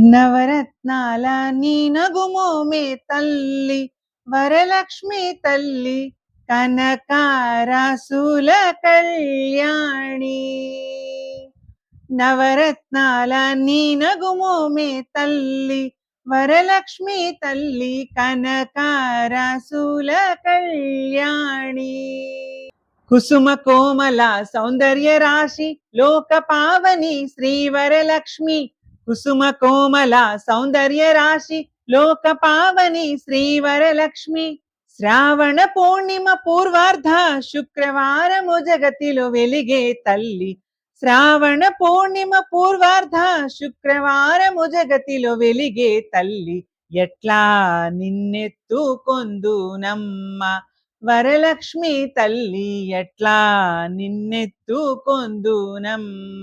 నవరత్నాల నీ నగుమోమే తల్లి వరలక్ష్మి తల్లి కనకారాసుల కళ్యాణి. నవరత్నాల నీ నగుమోమే తల్లి వరలక్ష్మి తల్లి కనకారాసుల కళ్యాణి. కుసుమ కోమల సౌందర్య రాశి లోక పావని శ్రీ వరలక్ష్మి కుసుమ కోమల సౌందర్య రాశి లోక పావని శ్రీవరలక్ష్మి. శ్రావణ పూర్ణిమ పూర్వార్ధ శుక్రవారము జగతిలో వెలిగే తల్లి. శ్రావణ పూర్ణిమ పూర్వార్ధ శుక్రవారము జగతిలో వెలిగే తల్లి. ఎట్లా నిన్నెత్తు కొందునమ్మ. వరలక్ష్మి తల్లి ఎట్లా నిన్నెత్తు కొందునమ్మ.